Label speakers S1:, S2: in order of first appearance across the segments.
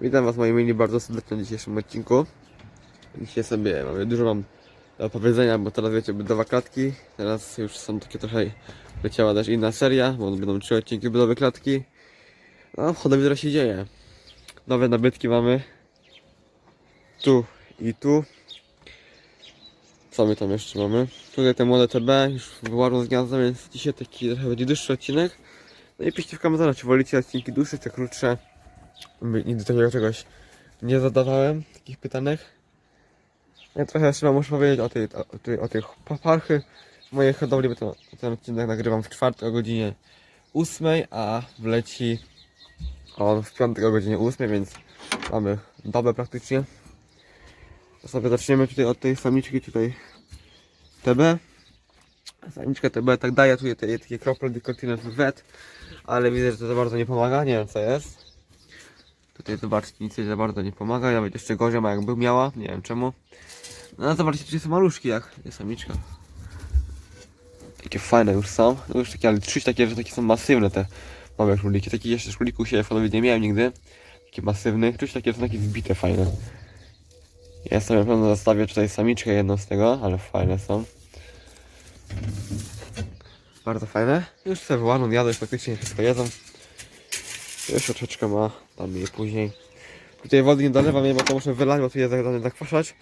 S1: Witam Was moi mili bardzo serdecznie w dzisiejszym odcinku. Dzisiaj sobie mamy dużo mam do opowiedzenia, bo teraz wiecie, budowa klatki. Teraz już są takie trochę leciała też inna seria, bo będą trzy odcinki budowy klatki. No, teraz się dzieje. Nowe nabytki mamy. Tu i tu. Co my tam jeszcze mamy? Tutaj te młode TB już wyłażą z gniazda, więc dzisiaj taki trochę będzie dłuższy odcinek. No i piszcie w komentarzach, czy wolicie odcinki dłuższe, czy krótsze. Nigdy takiego czegoś nie zadawałem, takich pytanek. Ja trochę wam muszę powiedzieć o tej, o tej, o tej parchy mojej hodowli, bo ten, ten odcinek nagrywam w czwartek o godzinie 8, a wleci on w piątek o godzinie 8, więc mamy dobę praktycznie. Sobie zaczniemy tutaj od tej samiczki tutaj TB. Samiczka TB tak daje tutaj te, takie krople dekortine wet, ale widzę, że to za bardzo nie pomaga, nie wiem co jest. Tutaj zobaczcie, nic jej za bardzo nie pomaga, nawet jeszcze gorzej ma jakby miała, nie wiem czemu. No zobaczcie, tutaj są maluszki jak jest samiczka. Jakie fajne już są, no już takie, ale trzy takie, że takie są masywne te małe króliki. Takich jeszcze królików się w nie miałem nigdy. Takie masywne, czuć takie są takie wbite fajne. Ja sobie na pewno zostawię tutaj samiczkę jedną z tego, ale fajne są. Bardzo fajne. Już sobie wyłażą, jadą, już praktycznie wszystko jedzą. Troszeczkę ma, tam je później. Tutaj wody nie dolewam jej, bo to muszę wylać, bo tu jest dane zakwaszać.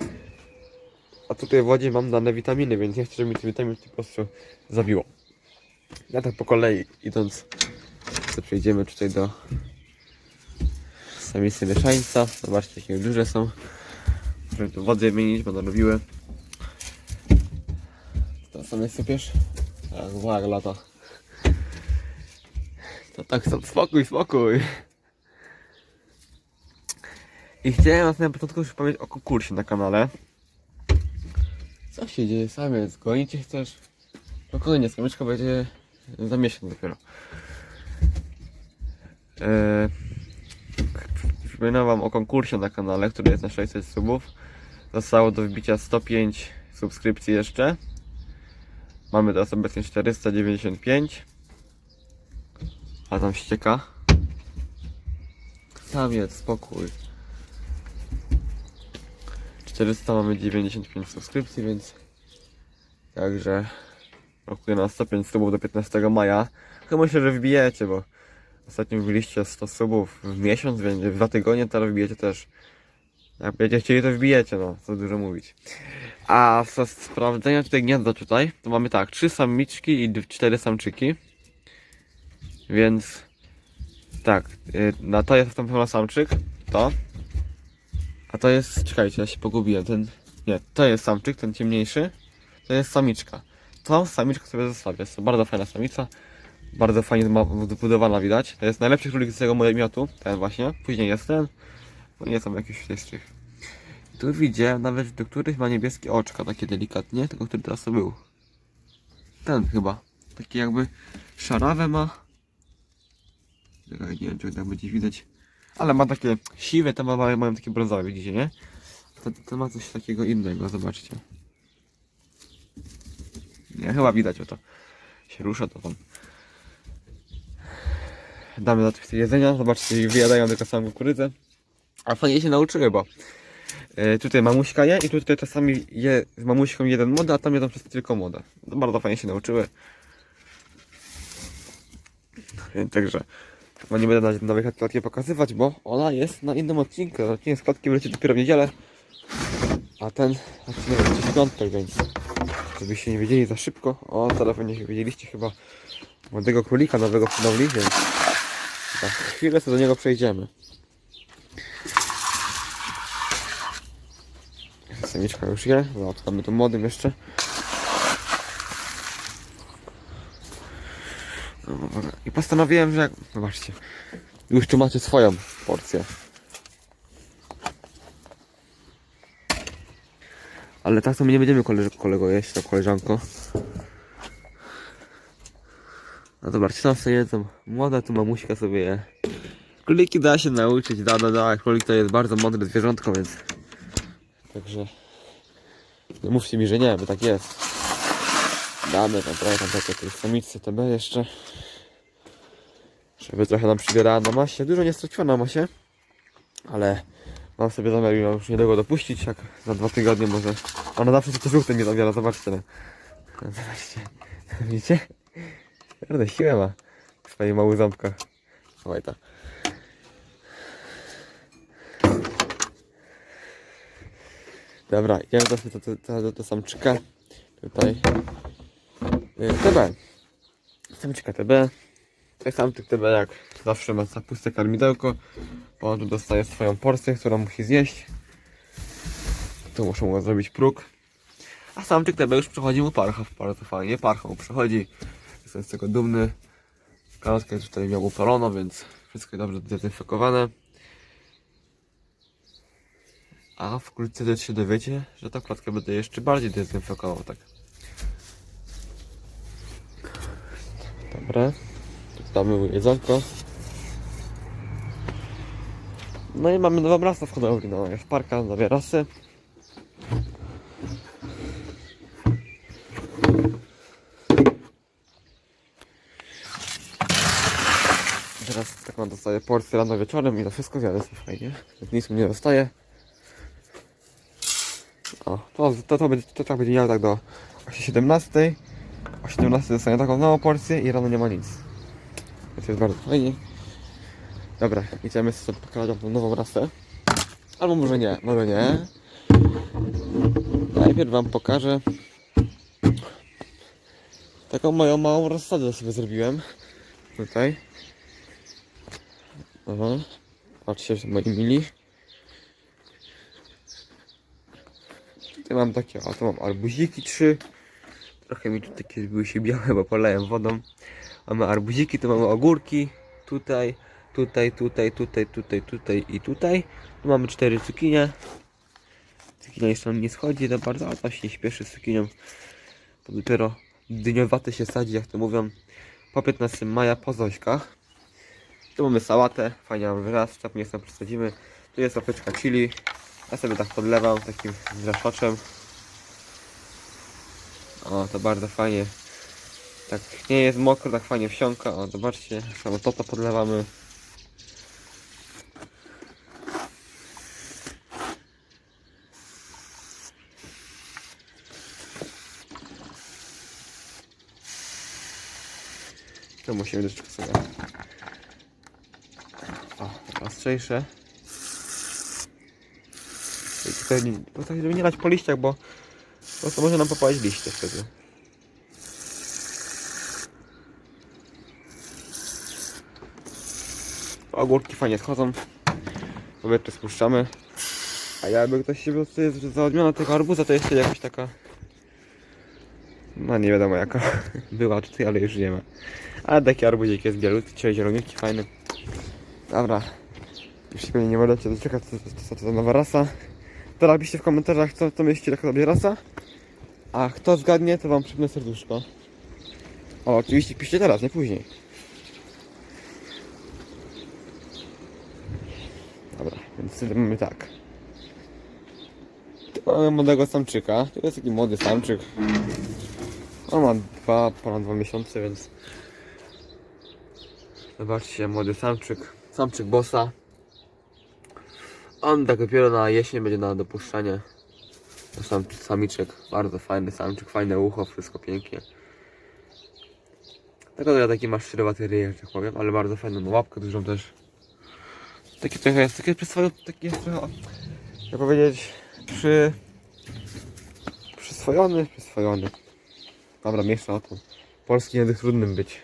S1: A tutaj w wodzie mam dane witaminy, więc nie chcę, żeby mi te witaminy po prostu zabiło. Ja tak po kolei idąc, to przejdziemy tutaj do samicy mieszańca. Zobaczcie, jakie duże są. Muszę tu wodę wymienić, będą robiły. To sam jest sypiesz? Tak, uwaga, lata. To tak, stop, spokój, spokój. I chciałem na początku już powiedzieć o konkursie na kanale. Co się dzieje, samiec? Gonicie chcesz? Spokojnie, samieczka będzie za miesiąc dopiero. Eee, przypominam wam o konkursie na kanale, który jest na 600 subów. Zostało do wbicia 105 subskrypcji jeszcze. Mamy teraz obecnie 495. A tam ścieka. Samiec, spokój. 400 mamy 95 subskrypcji, więc także rokuję na 105 subów do 15 maja. Tylko myślę, że wbijecie, bo ostatnio wbiliście 100 subów w miesiąc, więc w dwa tygodnie teraz wbijecie też. Jak będziecie chcieli, to wbijecie, no, co dużo mówić. A z sprawdzenia tutaj gniazda tutaj, to mamy tak, trzy samiczki i d- cztery samczyki. Więc tak, y, na to jest tam chyba samczyk, to. A to jest, czekajcie, ja się pogubiłem, ten, nie, to jest samczyk, ten ciemniejszy, to jest samiczka. To samiczkę sobie zostawię, jest to bardzo fajna samica, bardzo fajnie zbudowana widać. To jest najlepszy królik z tego mojego miotu, ten właśnie, później jest ten, no nie są jakieś świeższych. Tu widziałem nawet, do których ma niebieskie oczka, takie delikatnie, tylko który teraz to był. Ten chyba, taki jakby szarawe ma. Nie wiem, czy tak będzie widać. Ale ma takie siwe, te ma, mają takie brązowe, widzicie, nie? To, to ma coś takiego innego, zobaczcie. Nie, chyba widać o to. Się rusza to tam. Damy za to jedzenia, zobaczcie, wyjadają tylko samą kukurydzę. A fajnie się nauczyły, bo e, tutaj mamuśka je i tutaj czasami je z mamuśką jeden moda, a tam jedzą wszyscy tylko moda. Bardzo fajnie się nauczyły. Także chyba nie będę na nowej klatki pokazywać, bo ona jest na innym odcinku. Odcinek z klatki wleci dopiero w niedzielę, a ten odcinek będzie w piątek, więc żebyście nie wiedzieli za szybko. O, teraz nie wiedzieliście chyba młodego królika nowego w hodowli, więc chwilę sobie do niego przejdziemy. Samiczka już je, zobaczmy tu młodym jeszcze. No, dobra. I postanowiłem, że. Zobaczcie. Już tu macie swoją porcję. Ale tak to my nie będziemy koleż kolego jeść, to koleżanko. No zobaczcie, tam sobie jedzą. Młoda tu mamuśka sobie je. Króliki da się nauczyć, da, da, da. Królik to jest bardzo mądre zwierzątko, więc... Także... Nie mówcie mi, że nie, bo tak jest. Damy tam trochę tam takie tej samicy TB jeszcze. Żeby trochę nam przybierała na masie. Dużo nie straciła na masie. Ale mam sobie zamiar ją już niedługo dopuścić, jak za dwa tygodnie może. Ona zawsze to żółte nie zabiera, zobaczcie. No. No, Zobaczcie. Widzicie? Naprawdę siłę ma w swoich małych ząbkach. Oj ta. Dobra, idziemy do, do, do, do, do samczyka. Tutaj. Y, TB. Samczyka TB. Tutaj samczyk TB jak zawsze ma puste karmidełko. Bo tu dostaje swoją porcję, którą musi zjeść. Tu muszę mu zrobić próg. A samczyk TB już przechodzi mu parcha bardzo fajnie. Parcha mu przechodzi. Jestem z tego dumny. Klatkę tutaj miał upalono, więc wszystko dobrze zdezynfekowane. A wkrótce też się dowiecie, że tą klatkę będę jeszcze bardziej dezynfekował, tak. Dobra. Damy jedzonko. No i mamy nową rasę w hodowli, no jest parka, nowe rasy. Teraz taką dostaję porcję rano wieczorem i to wszystko zjadę sobie fajnie. Nic mi nie dostaje. O, to, to, to, będzie, to tak będzie tak do o 17. O 17 dostanie taką nową porcję i rano nie ma nic. Więc jest bardzo fajnie. Dobra, idziemy sobie pokazać tą nową rasę. Albo może nie, może nie. Najpierw wam pokażę taką moją małą rozsadę sobie zrobiłem. Tutaj. Aha. Patrzcie, że moi mili. Tutaj mam takie, a tu mam arbuziki trzy. Trochę mi tu takie były się białe, bo polałem wodą. Mamy arbuziki, tu mamy ogórki. Tutaj, tutaj, tutaj, tutaj, tutaj, tutaj i tutaj. Tu mamy cztery cukinie. Cukinia jeszcze nie schodzi za bardzo, ale to się nie śpieszy z cukinią. To dopiero dyniowate się sadzi, jak to mówią, po 15 maja po Zośkach. Tu mamy sałatę, fajnie nam wyrasta, nie sobie przesadzimy. Tu jest opyczka chili. Ja sobie tak podlewam takim zraszaczem. O, to bardzo fajnie. Tak nie jest mokro, tak fajnie wsiąka. O, zobaczcie, samo to to podlewamy. To musimy troszeczkę sobie. O, ostrzejsze. I tutaj po prostu żeby nie dać po liściach, bo po prostu może nam popaść liście wtedy. Ogórki fajnie schodzą. Powietrze spuszczamy. A jakby ktoś się jest za odmiana tego arbuza, to jeszcze jakaś taka... No nie wiadomo jaka była tutaj, ale już nie ma. Ale taki arbuzik jest bielutki, zieloniutki, fajny. Dobra. Już się pewnie nie możecie doczekać, co to, co to nowa rasa. To napiszcie w komentarzach, co to myślicie, jaka to będzie rasa. A kto zgadnie, to wam przypnę serduszko. O, oczywiście piszcie teraz, nie później. Dobra, więc wtedy mamy tak. Tu mamy młodego samczyka. To jest taki młody samczyk. On ma dwa, ponad dwa miesiące, więc... Zobaczcie, młody samczyk. Samczyk bossa. On tak dopiero na jesień będzie na dopuszczanie. To sam samiczek, bardzo fajny samczyk, fajne ucho, wszystko pięknie. Tego ja taki masz szczerowaty ryj, że tak powiem, ale bardzo fajną łapkę dużą też. Taki trochę jest, taki przyswojony, taki jest trochę, jak powiedzieć, przy... przyswojony, przyswojony. Dobra, mniejsza o to. Polski język trudnym być.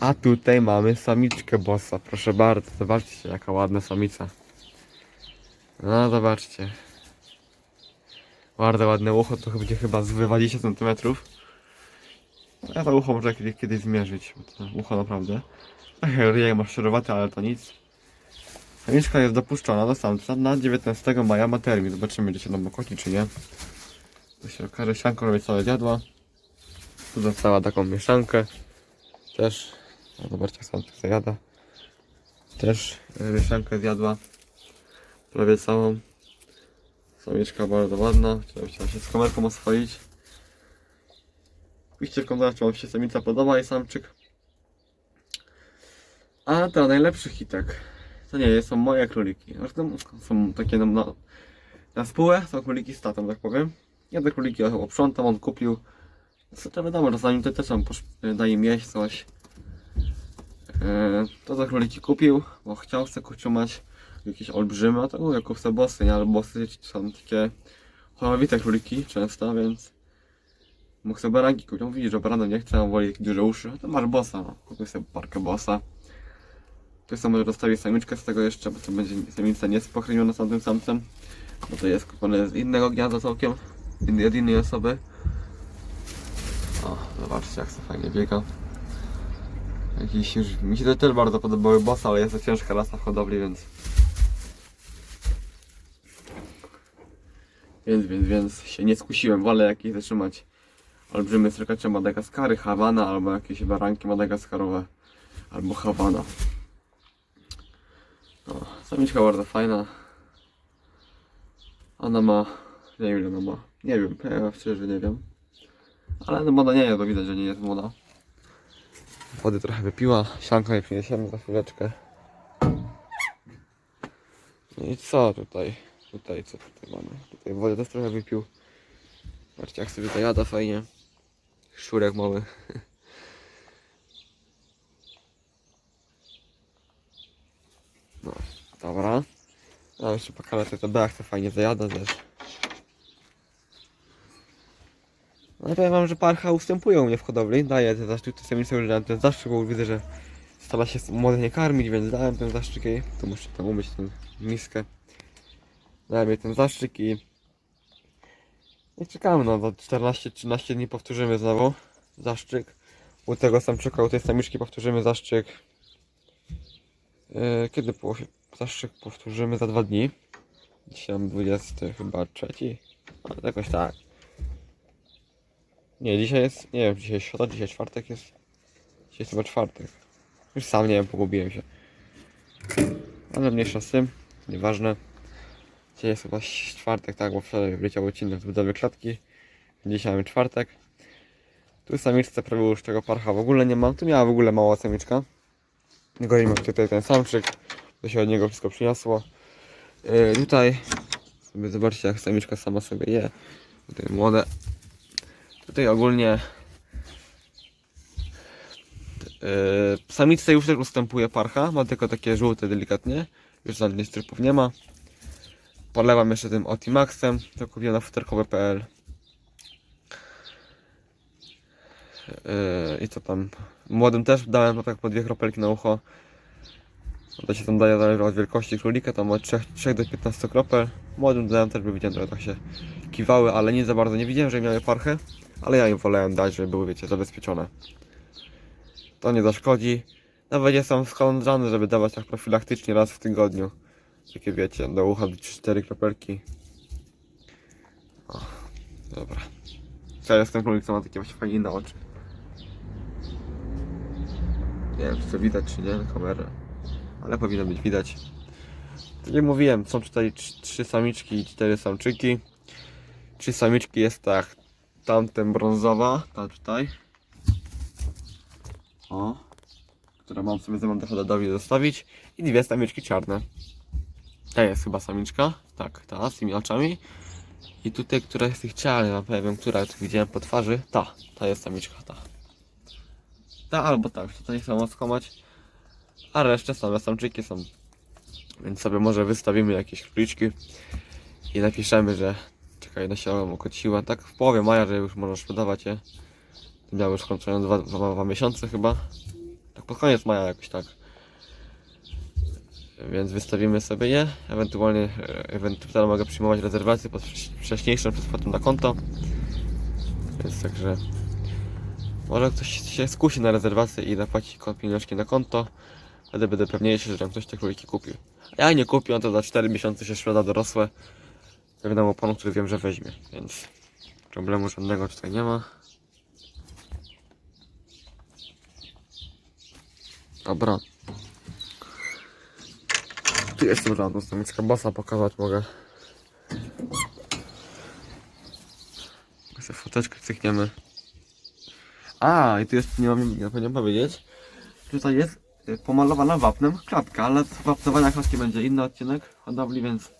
S1: A tutaj mamy samiczkę bossa, proszę bardzo, zobaczcie jaka ładna samica. No zobaczcie. Bardzo ładne ucho, to będzie chyba z 20 cm. Ja to ucho może kiedyś, kiedyś zmierzyć, bo to ucho naprawdę. Ryjek ma szczerowaty, ale to nic. Samiczka jest dopuszczona do samca na 19 maja ma termin. Zobaczymy, czy się nam okoti, czy nie. To się okaże, sianko robię całe zjadła. Tu dostała taką mieszankę. Też, no zobaczcie, sam to zjada. Też e, mieszankę zjadła. Prawie całą. Samiczka bardzo ładna. Chciałem się z kamerką oswoić. Piszcie w komentarzach, czy wam się samica podoba i samczyk. A to najlepszy hitek. To nie, są moje króliki. Zresztą są takie na, na, spółę, są króliki z tatą, tak powiem. Ja te króliki oprzątam, on kupił. Co to wiadomo, czasami to też posz- daje jeść coś. E, to te króliki kupił, bo chciał sobie trzymać jakieś olbrzymy, a to mówię, kup sobie bossy, nie? Ale bossy są takie chorowite króliki często, więc mógł sobie baranki kupić. On widzi, że barana nie chce, on woli duże uszy, to masz bossa, no. Kupił sobie parkę bossa. Tu sobie może zostawić samiczkę z tego jeszcze, bo to będzie samica niespochryniona z tamtym samcem. Bo to jest kupione z innego gniazda całkiem, od innej osoby. O, zobaczcie jak to fajnie biega. Jakiś już, mi się to też bardzo podobały bossa, ale jest to ciężka rasa w hodowli, więc... Więc, więc, więc się nie skusiłem, wolę jakieś zatrzymać olbrzymy srykacze Madagaskary, Hawana albo jakieś baranki madagaskarowe albo Hawana. Samiczka bardzo fajna. Ona ma, nie wiem ile ona ma, nie wiem, ja szczerze nie wiem. Ale no młoda nie jest, bo widać, że nie jest młoda. Wody trochę wypiła, sianką jej przyniesiemy za chwileczkę. No i co tutaj? Tutaj co tutaj mamy? Tutaj wodę też trochę wypił. Zobaczcie jak sobie zajada fajnie. Szczurek mały. No, dobra. A jeszcze pokażę tutaj to Bea chce fajnie zajada też. No i powiem wam, że parcha ustępują mnie w hodowli. Daję te zaszczyty, samice dałem ten zaszczyt, bo widzę, że stara się młode nie karmić, więc dałem ten zaszczyt jej. Tu muszę tam umyć tę miskę. Dałem jej ten zaszczyt i... I czekamy, no do 14-13 dni powtórzymy znowu zaszczyk. U tego samczyka, u tej samiczki powtórzymy zaszczyk. Yy, kiedy było zaszczyk powtórzymy za dwa dni. Dzisiaj mam 20 chyba trzeci. A, jakoś tak. Nie, dzisiaj jest, nie wiem, dzisiaj środa, dzisiaj czwartek jest. Dzisiaj jest chyba czwartek. Już sam nie wiem, pogubiłem się. Ale mniejsza z tym, nieważne. Dzisiaj jest chyba czwartek, tak, bo wczoraj wleciał odcinek z budowy klatki. Dzisiaj mamy czwartek. Tu samiczce prawie już tego parcha w ogóle nie mam. Tu miała w ogóle mała samiczka. Mam tutaj ten samczyk. To się od niego wszystko przyniosło. Yy, tutaj sobie zobaczcie jak samiczka sama sobie je. Tutaj młode. Tutaj ogólnie yy, samiczce już też ustępuje parcha. Ma tylko takie żółte delikatnie. Już żadnych strypów nie ma. Polewam jeszcze tym Otimaxem, to kupiłem na futerkowe.pl Yy, I co tam? Młodym też dałem tak po dwie kropelki na ucho. To się tam daje zależy od wielkości królika, tam od 3, 3 do 15 kropel. Młodym dałem też, bo widziałem, że tak się kiwały, ale nie za bardzo nie widziałem, że miały parchę. Ale ja im wolałem dać, żeby były, wiecie, zabezpieczone. To nie zaszkodzi. Nawet jestem skalądrzany, żeby dawać tak profilaktycznie raz w tygodniu. Takie wiecie, do ucha 4 kropelki. O, dobra. Teraz ten królik co ma takie właśnie fajne oczy. Nie wiem, czy to widać, czy nie, na kamerę. Ale powinno być widać. Tak jak mówiłem, są tutaj trz- trzy samiczki i cztery samczyki. Trzy samiczki jest tak, tamten brązowa, ta tutaj. O, która mam sobie ze mną też Dadowi zostawić. I dwie samiczki czarne. Ta jest chyba samiczka, tak, ta z tymi oczami. I tutaj, która jest tych czarnych, na pewno, która tu widziałem po twarzy, ta, ta jest samiczka, ta. Ta albo ta, już tutaj nie chcę skłamać. A resztę same samczyki są. Więc sobie może wystawimy jakieś króliczki i napiszemy, że czekaj, nasiałem okociła. Tak w połowie maja, że już można sprzedawać je. Miały już kończone dwa, dwa, dwa miesiące chyba. Tak pod koniec maja jakoś tak. Więc wystawimy sobie je. Ewentualnie, e, ewentualnie mogę przyjmować rezerwacje pod wcześ- wcześniejszą przed na konto. Więc także może ktoś się skusi na rezerwację i zapłaci pieniążki na konto. Wtedy będę pewniejszy, że ktoś te króliki kupił. A jak nie kupi, on to za 4 miesiące się sprzeda dorosłe. Pewnemu panu, który wiem, że weźmie. Więc problemu żadnego tutaj nie ma. Dobra. Tu jestem żadną samiczkę bossa pokazać mogę. Sobie foteczkę cykniemy. A, i tu jest, nie mam, nie powinienem powiedzieć. Tutaj jest pomalowana wapnem klatka, ale z wapnowania klatki będzie inny odcinek hodowli, więc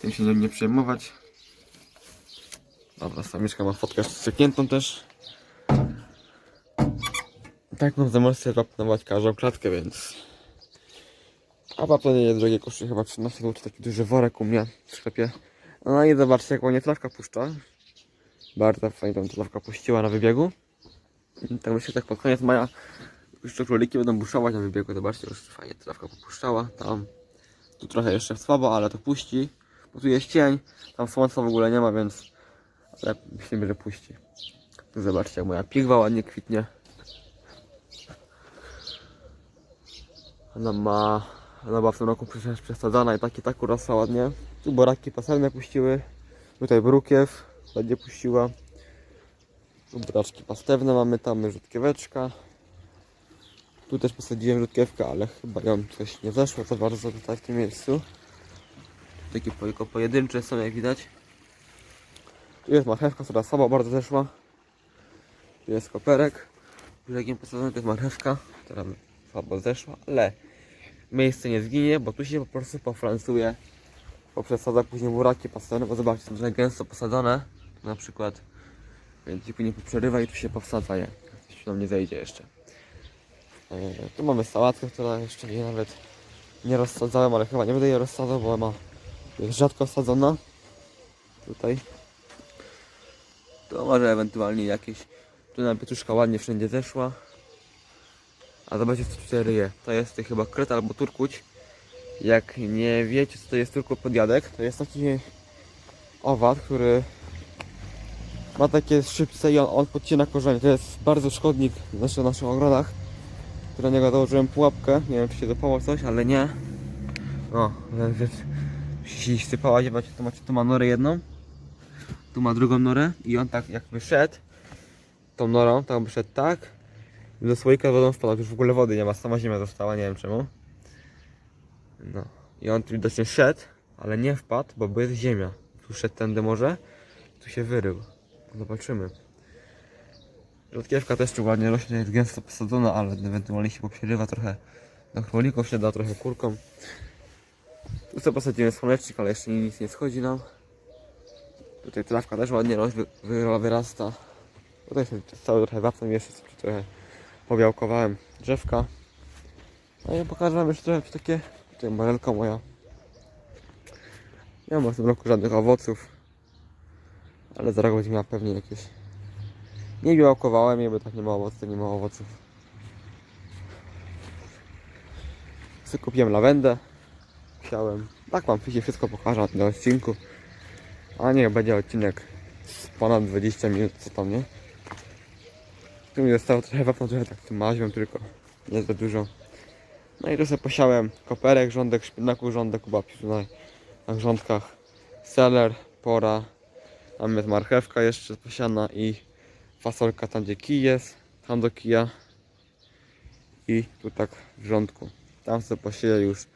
S1: tym się nie przejmować. Dobra, samiczka ma fotkę strzykniętą też. Tak mam zamiar wapnować każdą klatkę, więc... A wapno nie jest drogie, kosztuje chyba 13 zł, taki duży worek u mnie w sklepie. No i zobaczcie jak ładnie trawka puszcza. Bardzo fajnie tam trawka puściła na wybiegu. Tak myślę, tak pod koniec maja już te króliki będą buszować na wybiegu. Zobaczcie, już fajnie trawka popuszczała. Tam, tu trochę jeszcze słabo, ale to puści. Bo tu jest cień, tam słońca w ogóle nie ma, więc ale myślimy, że puści. Zobaczcie, jak moja pigwa ładnie kwitnie. Ona ma, ona była w tym roku przesadzana i tak i tak urosła ładnie. Tu boraki paserne puściły. Tutaj brukiew ładnie puściła. Tu buraczki pastewne mamy, tam rzutkieweczka. Tu też posadziłem rzutkiewkę, ale chyba ją coś nie zeszło za bardzo tutaj w tym miejscu. Takie tylko pojedyncze są jak widać. Tu jest marchewka, która słabo bardzo zeszła. Tu jest koperek. Brzegiem posadzony to jest marchewka, która słabo zeszła, ale miejsce nie zginie, bo tu się po prostu poflansuje. Poprzesadza później buraki pastewne, bo zobaczcie, są tutaj gęsto posadzone. Tu na przykład więc nie poprzerywa i tu się powsadza je. Coś nam nie zejdzie jeszcze. E, tu mamy sałatkę, która jeszcze nie nawet nie rozsadzałem, ale chyba nie będę jej rozsadzał, bo ma jest rzadko sadzona. Tutaj. To może ewentualnie jakieś. Tu nam pietruszka ładnie wszędzie zeszła. A zobaczcie co tutaj ryje. To jest chyba kret albo turkuć. Jak nie wiecie co to jest tylko podjadek, to jest taki owad, który ma takie szybce i on, on podcina korzenie. To jest bardzo szkodnik w naszych, naszych ogrodach. Do niego założyłem pułapkę. Nie wiem czy się dopało coś, ale nie. O, więc się sypała, zobaczcie, to macie tu ma norę jedną. Tu ma drugą norę i on tak jakby szedł tą norą, tak by szedł tak. i Do słoika wodą wpadał, już w ogóle wody nie ma, sama ziemia została, nie wiem czemu. No. I on widocznie szedł, ale nie wpadł, bo jest ziemia. Tu szedł tędy może, tu się wyrył. Zobaczymy. Rzodkiewka też tu ładnie rośnie, jest gęsto posadzona, ale ewentualnie się poprzerywa trochę do królików, się da trochę kurkom. Tu sobie posadziłem słonecznik, ale jeszcze nic nie schodzi nam. Tutaj trawka też ładnie rośnie, wy, wyrasta. Tutaj sobie cały trochę wapnem jeszcze trochę pobiałkowałem drzewka. No i pokażę wam jeszcze trochę takie, tutaj barelka moja. Nie mam w tym roku żadnych owoców. Ale za rok będzie miała pewnie jakieś. Nie białkowałem je, bo tak nie ma owoców, nie ma owoców. Sobie kupiłem lawendę. Chciałem. Tak wam dzisiaj wszystko pokażę na tym odcinku. A nie, będzie odcinek ponad 20 minut, co tam, nie? Tu mi zostało trochę wapna, trochę tak tym maźmem tylko. Nie za dużo. No i tu sobie posiałem koperek, rządek, szpinaku, rządek, babci tutaj na grządkach. Seler, pora, tam jest marchewka jeszcze posiana i fasolka tam gdzie kij jest, tam do kija i tu tak w rządku. Tam sobie posieję już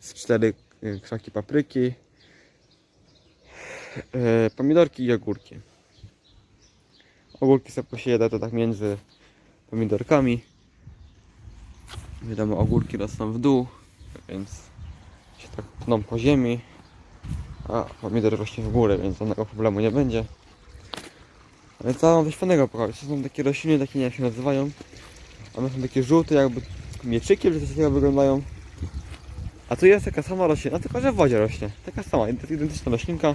S1: z cztery krzaki papryki, yy, pomidorki i ogórki. Ogórki sobie posieję to tak między pomidorkami. Wiadomo, ogórki rosną w dół, więc się tak pną po ziemi. A pomidor rośnie w górę, więc żadnego problemu nie będzie. Ale co mam coś fajnego pokazać? To są takie rośliny, takie nie wiem jak się nazywają. One są takie żółte, jakby mieczyki, czy coś takiego wyglądają. A tu jest taka sama roślina, tylko że w wodzie rośnie. Taka sama, ident- identyczna roślinka.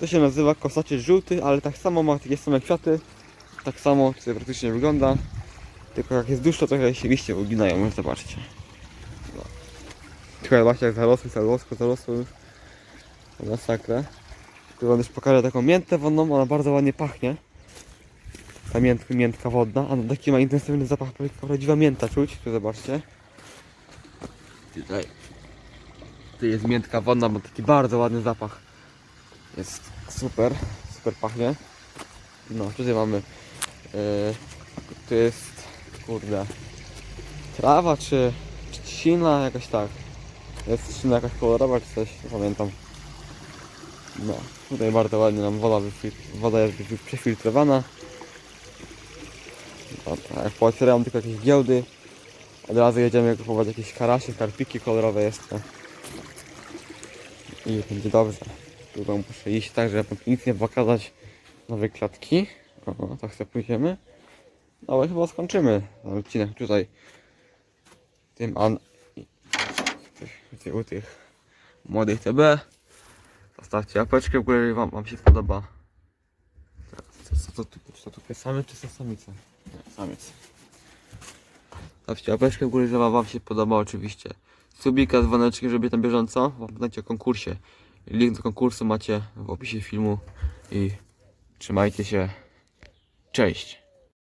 S1: To się nazywa kosaciec żółty, ale tak samo ma takie same kwiaty. Tak samo tutaj praktycznie wygląda. Tylko jak jest dłuższa, trochę się liście uginają, już zobaczcie. Tylko właśnie jak zarosły, zarosły, zarosły już. Tu wam też pokażę taką miętę wodną, ona bardzo ładnie pachnie. Ta miętka, miętka wodna, a taki ma intensywny zapach, prawdziwa mięta czuć. Tu zobaczcie. Tutaj. Tu jest miętka wodna, bo taki bardzo ładny zapach. Jest super, super pachnie. No, tutaj mamy. Yy, to jest, kurde, trawa czy, czy trzcina, jakoś tak. Jest trzcina jakaś kolorowa czy coś, nie pamiętam. No, tutaj bardzo ładnie nam woda, woda jest przefiltrowana. Tak, jak pootwieram tylko jakieś giełdy, Od razu jedziemy kupować jakieś karasie, karpiki kolorowe jeszcze. I będzie dobrze. Długo muszę iść tak, żeby pięknie pokazać nowe klatki. O, to chcę pójdziemy. No ale chyba skończymy ten odcinek tutaj. Tym an... u tych- u tych młodych TB. Zostawcie łapeczkę w górę, jeżeli wam, wam się spodoba. Teraz, Co, co, tu, co tu jest samiec czy są samice? Nie, samiec. Zostawcie łapeczkę w górę, jeżeli wam się podoba oczywiście. Subika, dzwoneczki, żeby na bieżąco. Pamiętajcie o konkursie. Link do konkursu macie w opisie filmu. I trzymajcie się. Cześć.